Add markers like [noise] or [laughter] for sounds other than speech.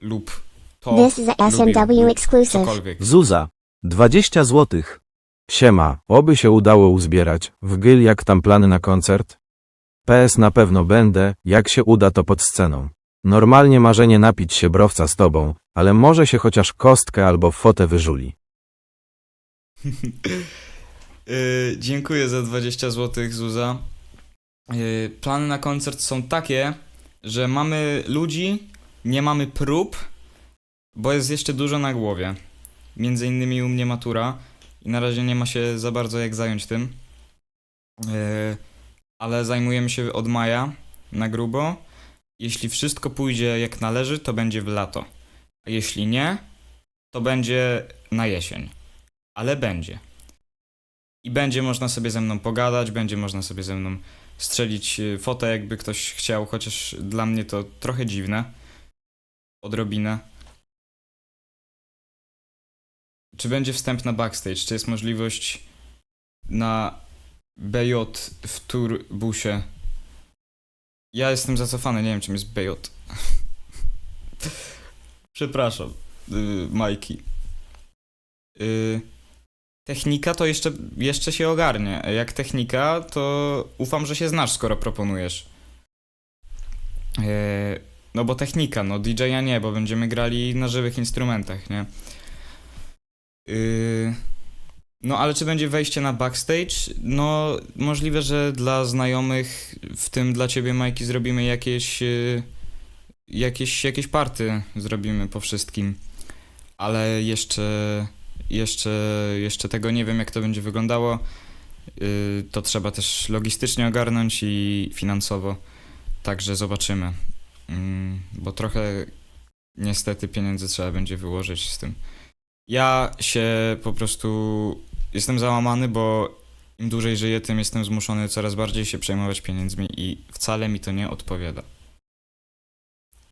lub to This is a lubię SMW lub exclusive. cokolwiek. Zuza. 20 złotych. Siema, oby się udało uzbierać. W gyl jak tam plany na koncert? PS na pewno będę, jak się uda to pod sceną. Normalnie marzenie napić się browca z tobą, ale może się chociaż kostkę albo fotę wyżuli. Yy, [laughs] dziękuję za 20 zł, Zuza. Yy, plany na koncert są takie, że mamy ludzi, nie mamy prób, bo jest jeszcze dużo na głowie. Między innymi u mnie matura i na razie nie ma się za bardzo jak zająć tym. Yy, ale zajmujemy się od maja na grubo. Jeśli wszystko pójdzie jak należy, to będzie w lato. A jeśli nie, to będzie na jesień. Ale będzie. I będzie można sobie ze mną pogadać, będzie można sobie ze mną strzelić y, fotę, jakby ktoś chciał, chociaż dla mnie to trochę dziwne. Odrobinę. Czy będzie wstęp na backstage? Czy jest możliwość na BJ w turbusie? Ja jestem zacofany, nie wiem czym jest BJ. [laughs] Przepraszam, yy, Majki. Yy, Technika to jeszcze, jeszcze się ogarnie. Jak technika, to ufam, że się znasz, skoro proponujesz. Eee, no bo technika, no DJ-a nie, bo będziemy grali na żywych instrumentach, nie? Yy, no ale czy będzie wejście na backstage? No możliwe, że dla znajomych, w tym dla ciebie, Majki, zrobimy jakieś, yy, jakieś, jakieś party, zrobimy po wszystkim. Ale jeszcze jeszcze, jeszcze tego nie wiem, jak to będzie wyglądało. Yy, to trzeba też logistycznie ogarnąć i finansowo. Także zobaczymy. Mm, bo trochę niestety pieniędzy trzeba będzie wyłożyć z tym. Ja się po prostu jestem załamany, bo im dłużej żyję, tym jestem zmuszony coraz bardziej się przejmować pieniędzmi i wcale mi to nie odpowiada.